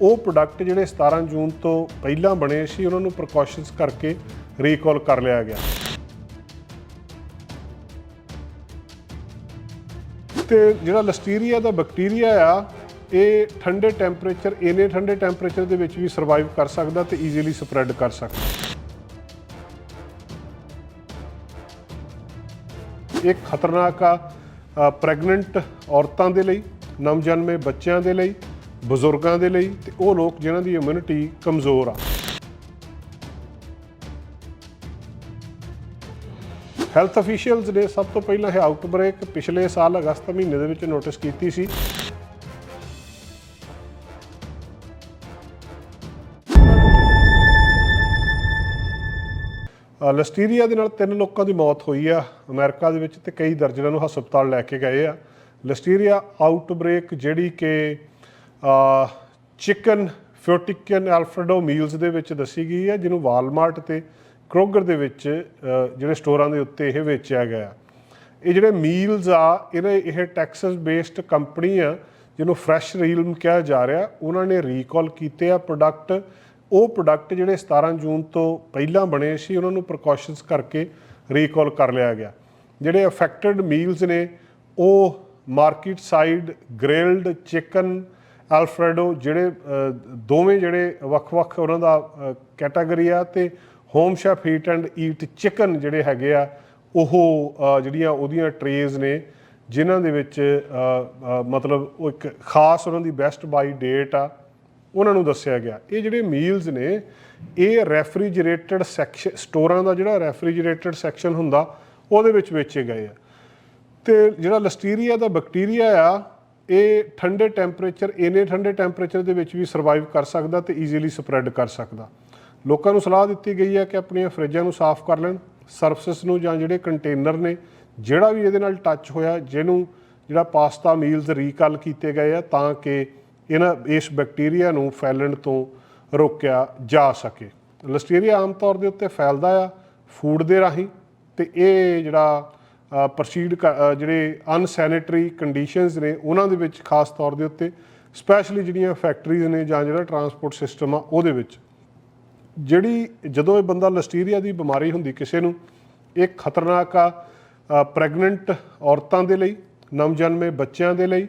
ਉਹ ਪ੍ਰੋਡਕਟ ਜਿਹੜੇ 17 ਜੂਨ ਤੋਂ ਪਹਿਲਾਂ ਬਣੇ ਸੀ, ਉਹਨਾਂ ਨੂੰ ਪ੍ਰੀਕਾਸ਼ਨਸ ਕਰਕੇ ਰੀਕਾਲ ਕਰ ਲਿਆ ਗਿਆ। ਤੇ ਜਿਹੜਾ ਲਿਸਟੀਰੀਆ ਦਾ ਬੈਕਟੀਰੀਆ ਆ, ਇਹ ਠੰਡੇ ਟੈਂਪਰੇਚਰ ਇੰਨੇ ਠੰਡੇ ਟੈਂਪਰੇਚਰ ਦੇ ਵਿੱਚ ਵੀ ਸਰਵਾਈਵ ਕਰ ਸਕਦਾ ਤੇ ਈਜ਼ੀਲੀ ਸਪਰੈਡ ਕਰ ਸਕਦਾ। ਇਹ ਖਤਰਨਾਕ ਆ ਪ੍ਰੈਗਨੈਂਟ ਔਰਤਾਂ ਦੇ ਲਈ, ਨਵਜਨਮੇ ਬੱਚਿਆਂ ਦੇ ਲਈ ਬਜ਼ੁਰਗਾਂ ਦੇ ਲਈ ਤੇ ਉਹ ਲੋਕ ਜਿਨ੍ਹਾਂ ਦੀ ਇਮਿਊਨਿਟੀ ਕਮਜ਼ੋਰ ਆ। ਹੈਲਥ ਅਫੀਸ਼ੀਅਲਸ ਨੇ ਸਭ ਤੋਂ ਪਹਿਲਾਂ ਇਹ ਆਊਟਬ੍ਰੇਕ ਪਿਛਲੇ ਸਾਲ ਅਗਸਤ ਮਹੀਨੇ ਦੇ ਵਿੱਚ ਨੋਟਿਸ ਕੀਤੀ ਸੀ। ਅ, ਲਿਸਟੀਰੀਆ ਦੇ ਨਾਲ ਤਿੰਨ ਲੋਕਾਂ ਦੀ ਮੌਤ ਹੋਈ ਆ। ਅਮਰੀਕਾ ਦੇ ਵਿੱਚ ਤੇ ਕਈ ਦਰਜਨਾਂ ਨੂੰ ਹਸਪਤਾਲ ਲੈ ਕੇ ਗਏ ਆ। ਲਿਸਟੀਰੀਆ ਆਊਟਬ੍ਰੇਕ ਜਿਹੜੀ ਕਿ ਚਿਕਨ ਫਿਓਟਿਕਨ ਐਲਫਰਡੋ ਮੀਲਸ ਦੇ ਵਿੱਚ ਦੱਸੀ ਗਈ ਹੈ, ਜਿਹਨੂੰ ਵਾਲਮਾਰਟ ਤੇ ਕ੍ਰੋਗਰ ਦੇ ਵਿੱਚ ਜਿਹੜੇ ਸਟੋਰਾਂ ਦੇ ਉੱਤੇ ਇਹ ਵੇਚਿਆ ਗਿਆ। ਇਹ ਜਿਹੜੇ ਮੀਲਸ ਆ, ਇਹਨੇ ਇਹ ਟੈਕਸਸ ਬੇਸਡ ਕੰਪਨੀ ਆ, ਜਿਹਨੂੰ ਫਰੈਸ਼ ਰੀਲਮ ਕਿਹਾ ਜਾ ਰਿਹਾ। ਉਹਨਾਂ ਨੇ ਰੀਕਾਲ ਕੀਤੇ ਆ ਪ੍ਰੋਡਕਟ ਉਹ ਪ੍ਰੋਡਕਟ ਜਿਹੜੇ 17 ਜੂਨ ਤੋਂ ਪਹਿਲਾਂ ਬਣੇ ਸੀ, ਉਹਨਾਂ ਨੂੰ ਪ੍ਰੀਕਾਸ਼ਨਸ ਕਰਕੇ ਰੀਕਾਲ ਕਰ ਲਿਆ ਗਿਆ। ਜਿਹੜੇ ਅਫੈਕਟਡ ਮੀਲਸ ਨੇ, ਉਹ market side grilled chicken alfredo ਜਿਹੜੇ ਦੋਵੇਂ ਜਿਹੜੇ ਵੱਖ-ਵੱਖ ਉਹਨਾਂ ਦਾ ਕੈਟਾਗਰੀ ਆ ਤੇ home chef heat and eat chicken ਜਿਹੜੇ ਹੈਗੇ ਆ, ਉਹ ਜਿਹੜੀਆਂ ਉਹਦੀਆਂ ਟਰੇਜ਼ ਨੇ, ਜਿਨ੍ਹਾਂ ਦੇ ਵਿੱਚ ਮਤਲਬ ਉਹ ਇੱਕ ਖਾਸ ਉਹਨਾਂ ਦੀ ਬੈਸਟ ਬਾਈ ਡੇਟ ਆ, ਉਹਨਾਂ ਨੂੰ ਦੱਸਿਆ ਗਿਆ। ਇਹ ਜਿਹੜੇ ਮੀਲਸ ਨੇ, ਇਹ ਰੈਫਰੀਜਰੇਟਡ ਸੈਕਸ਼ਨ ਸਟੋਰਾਂ ਦਾ ਜਿਹੜਾ ਰੈਫਰੀਜਰੇਟਡ ਸੈਕਸ਼ਨ ਹੁੰਦਾ, ਉਹਦੇ ਵਿੱਚ ਵੇਚੇ ਗਏ ਆ। ਤੇ ਜਿਹੜਾ ਲਿਸਟੀਰੀਆ ਦਾ ਬੈਕਟੀਰੀਆ ਆ ਇਹ ਠੰਡੇ ਟੈਂਪਰੇਚਰ, ਇੰਨੇ ਠੰਡੇ ਟੈਂਪਰੇਚਰ ਦੇ ਵਿੱਚ ਵੀ ਸਰਵਾਈਵ ਕਰ ਸਕਦਾ ਤੇ ਈਜ਼ੀਲੀ ਸਪਰੈਡ ਕਰ ਸਕਦਾ। ਲੋਕਾਂ ਨੂੰ ਸਲਾਹ ਦਿੱਤੀ ਗਈ ਹੈ ਕਿ ਆਪਣੀਆਂ ਫਰਿੱਜਾਂ ਨੂੰ ਸਾਫ਼ ਕਰ ਲੈਣ ਸਰਫਸਿਸ ਨੂੰ ਜਾਂ ਜਿਹੜੇ ਕੰਟੇਨਰ ਨੇ, ਜਿਹੜਾ ਵੀ ਇਹਦੇ ਨਾਲ ਟੱਚ ਹੋਇਆ, ਜਿਹਨੂੰ ਜਿਹੜਾ ਪਾਸਤਾ ਮੀਲਸ ਰੀਕਾਲ ਕੀਤੇ ਗਏ ਆ, ਤਾਂ ਕਿ ਇਹਨਾਂ, ਇਸ ਬੈਕਟੀਰੀਆ ਨੂੰ ਫੈਲਣ ਤੋਂ ਰੋਕਿਆ ਜਾ ਸਕੇ। ਲਿਸਟੀਰੀਆ ਆਮ ਤੌਰ ਦੇ ਉੱਤੇ ਫੈਲਦਾ ਆ ਫੂਡ ਦੇ ਰਾਹੀਂ, ਤੇ ਇਹ ਜਿਹੜਾ ਪ੍ਰੋਸੀਡ ਜਿਹੜੇ ਅਨਸੈਨੇਟਰੀ ਕੰਡੀਸ਼ਨਸ ਨੇ, ਉਹਨਾਂ ਦੇ ਵਿੱਚ ਖਾਸ ਤੌਰ ਦੇ ਉੱਤੇ ਸਪੈਸ਼ਲੀ ਜਿਹੜੀਆਂ ਫੈਕਟਰੀਜ਼ ਨੇ ਜਾਂ ਜਿਹੜਾ ਟਰਾਂਸਪੋਰਟ ਸਿਸਟਮ ਆ, ਉਹਦੇ ਵਿੱਚ। ਜਿਹੜੀ ਜਦੋਂ ਇਹ ਬੰਦਾ ਲਿਸਟੀਰੀਆ ਦੀ ਬਿਮਾਰੀ ਹੁੰਦੀ ਕਿਸੇ ਨੂੰ, ਇਹ ਖਤਰਨਾਕ ਆ ਪ੍ਰੈਗਨੈਂਟ ਔਰਤਾਂ ਦੇ ਲਈ ਨਵਜਨਮੇ ਬੱਚਿਆਂ ਦੇ ਲਈ,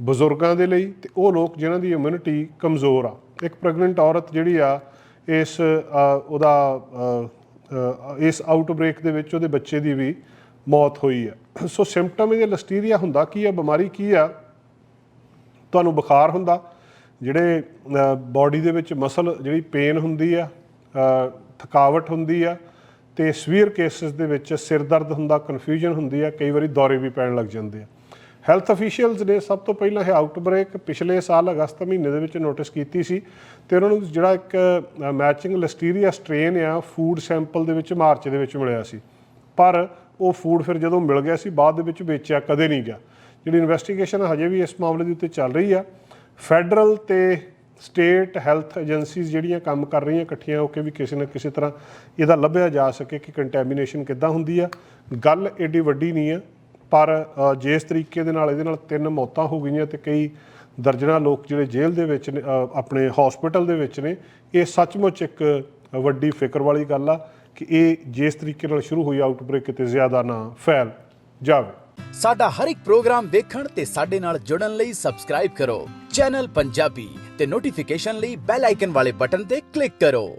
ਬਜ਼ੁਰਗਾਂ ਦੇ ਲਈ, ਤੇ ਉਹ ਲੋਕ ਜਿਨ੍ਹਾਂ ਦੀ ਇਮਿਊਨਿਟੀ ਕਮਜ਼ੋਰ ਆ। ਇੱਕ ਪ੍ਰੈਗਨੈਂਟ ਔਰਤ ਜਿਹੜੀ ਆ, ਇਸ ਉਹਦਾ ਇਸ ਆਊਟਬ੍ਰੇਕ ਦੇ ਵਿੱਚ ਉਹਦੇ ਬੱਚੇ ਦੀ ਵੀ ਮੌਤ ਹੋਈ ਆ ਸੋ ਸਿੰਪਟਮ ਇਹਦੇ ਲਿਸਟੀਰੀਆ ਹੁੰਦਾ ਕੀ ਆ ਬਿਮਾਰੀ ਕੀ ਆ ਤੁਹਾਨੂੰ ਬੁਖਾਰ ਹੁੰਦਾ, ਜਿਹੜੇ ਬਾਡੀ ਦੇ ਵਿੱਚ ਮਸਲ ਜਿਹੜੀ ਪੇਨ ਹੁੰਦੀ ਆ ਥਕਾਵਟ ਹੁੰਦੀ ਆ ਤੇ ਸਵੀਅਰ ਕੇਸਿਸ ਦੇ ਵਿੱਚ ਸਿਰ ਦਰਦ ਹੁੰਦਾ ਕਨਫਿਊਜ਼ਨ ਹੁੰਦੀ ਆ ਕਈ ਵਾਰੀ ਦੌਰੇ ਵੀ ਪੈਣ ਲੱਗ ਜਾਂਦੇ ਆ। ਹੈਲਥ ਅਫੀਸ਼ੀਅਲਸ ਨੇ ਸਭ ਤੋਂ ਪਹਿਲਾਂ ਇਹ ਆਊਟਬ੍ਰੇਕ ਪਿਛਲੇ ਸਾਲ ਅਗਸਤ ਮਹੀਨੇ ਦੇ ਵਿੱਚ ਨੋਟਿਸ ਕੀਤੀ ਸੀ ਤੇ ਉਹਨਾਂ ਨੂੰ ਜਿਹੜਾ ਇੱਕ ਮੈਚਿੰਗ ਲਿਸਟੀਰੀਆ ਸਟ੍ਰੇਨ ਆ ਫੂਡ ਸੈਂਪਲ ਦੇ ਵਿੱਚ ਮਾਰਚ ਦੇ ਵਿੱਚ ਮਿਲਿਆ ਸੀ। ਪਰ ਉਹ ਫੂਡ ਫਿਰ ਜਦੋਂ ਮਿਲ ਗਿਆ ਸੀ, ਬਾਅਦ ਦੇ ਵਿੱਚ ਵੇਚਿਆ, ਕਦੇ ਨਹੀਂ ਗਿਆ। ਜਿਹੜੀ ਇਨਵੈਸਟੀਗੇਸ਼ਨ ਹਜੇ ਵੀ ਇਸ ਮਾਮਲੇ ਦੇ ਉੱਤੇ ਚੱਲ ਰਹੀ ਆ। ਫੈਡਰਲ ਤੇ ਸਟੇਟ ਹੈਲਥ ਏਜੰਸੀਜ਼ ਜਿਹੜੀਆਂ ਕੰਮ ਕਰ ਰਹੀਆਂ ਇਕੱਠੀਆਂ ਹੋ ਕੇ ਵੀ ਕਿਸੇ ਨਾ ਕਿਸੇ ਤਰ੍ਹਾਂ ਇਹਦਾ ਲੱਭਿਆ ਜਾ ਸਕੇ ਕਿ ਕੰਟੈਮੀਨੇਸ਼ਨ ਕਿੱਦਾਂ ਹੁੰਦੀ ਆ। ਗੱਲ ਏਡੀ ਵੱਡੀ ਨਹੀਂ ਆ, ਪਰ ਜਿਸ ਤਰੀਕੇ ਦੇ ਨਾਲ ਇਹਦੇ ਨਾਲ ਤਿੰਨ ਮੌਤਾਂ ਹੋ ਗਈਆਂ ਤੇ ਕਈ ਦਰਜਨਾਂ ਲੋਕ ਜਿਹੜੇ ਜੇਲ੍ਹ ਦੇ ਵਿੱਚ ਨੇ ਆਪਣੇ ਹਸਪੀਟਲ ਦੇ ਵਿੱਚ ਨੇ, ਇਹ ਸੱਚਮੁੱਚ ਇੱਕ ਵੱਡੀ ਫਿਕਰ ਵਾਲੀ ਗੱਲ ਆ। ਕਿ ਇਹ ਜਿਸ ਤਰੀਕੇ ਨਾਲ ਸ਼ੁਰੂ ਹੋਈ ਆਊਟਬ੍ਰੇਕ ਕਿਤੇ ਜ਼ਿਆਦਾ ਨਾ ਫੈਲ ਜਾਵੇ। ਸਾਡਾ ਹਰ ਇੱਕ ਪ੍ਰੋਗਰਾਮ ਵੇਖਣ ਤੇ ਸਾਡੇ ਨਾਲ ਜੁੜਨ ਲਈ ਸਬਸਕ੍ਰਾਈਬ ਕਰੋ। ਚੈਨਲ ਪੰਜਾਬੀ ਤੇ ਨੋਟੀਫਿਕੇਸ਼ਨ ਲਈ ਬੈਲ ਆਈਕਨ ਵਾਲੇ ਬਟਨ ਤੇ ਕਲਿੱਕ ਕਰੋ।